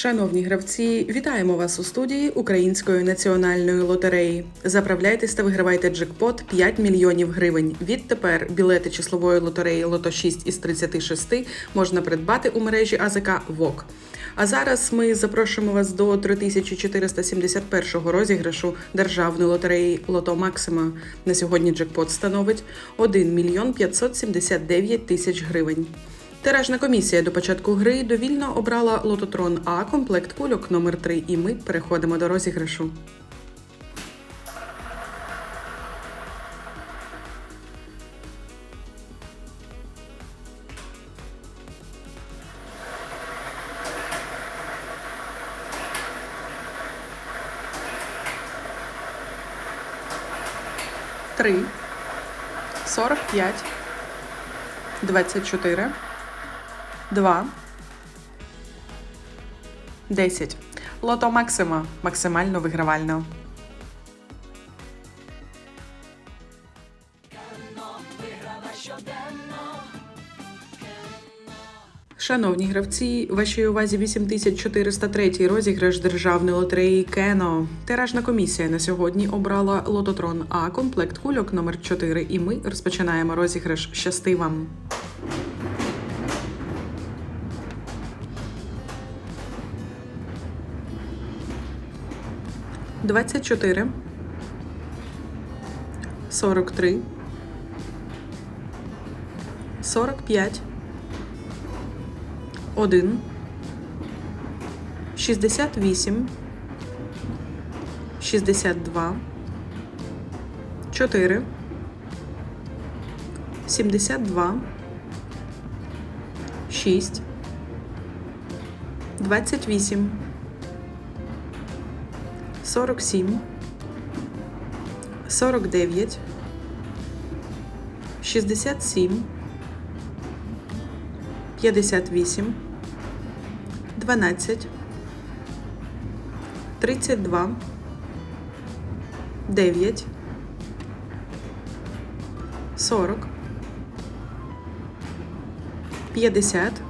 Шановні гравці, вітаємо вас у студії Української національної лотереї. Заправляйтесь та вигравайте джекпот 5 мільйонів гривень. Відтепер білети числової лотереї Лото 6 із 36 можна придбати у мережі АЗК ВОК. А зараз ми запрошуємо вас до 3471 розіграшу державної лотереї Лото Максима. На сьогодні джекпот становить 1 мільйон 579 тисяч гривень. Тиражна комісія до початку гри довільно обрала лототрон А комплект кульок номер 3 і ми переходимо до розіграшу. Три, сорок п'ять, двадцять чотири. 2. 10. Лото Максима. Максимально вигравально. Шановні гравці, вашій увазі 8403 розіграш державної лотереї Кено. Тиражна комісія на сьогодні обрала лототрон А комплект кульок номер 4 і ми розпочинаємо розіграш. Щасти вам! 24, 43, 45, 1, 68, 62, 4, 72, 6, 28, 47, 49, 67, 58, 12, 32, 9, 40, 50,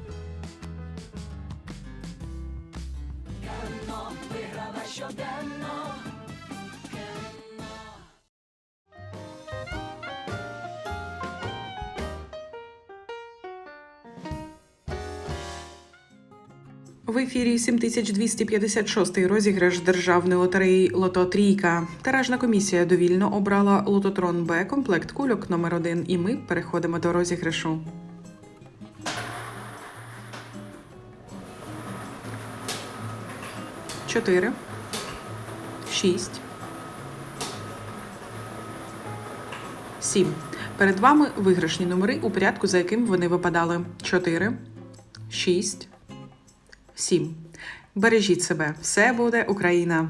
В ефірі 7256 розіграш державної лотереї Лото Трійка. Таражна комісія довільно обрала лототрон Б комплект кульок номер 1 І ми переходимо до розіграшу. Чотири. Шість. Сім. Перед вами виграшні номери у порядку, за яким вони випадали: 4, 6, всім. Бережіть себе, все буде Україна!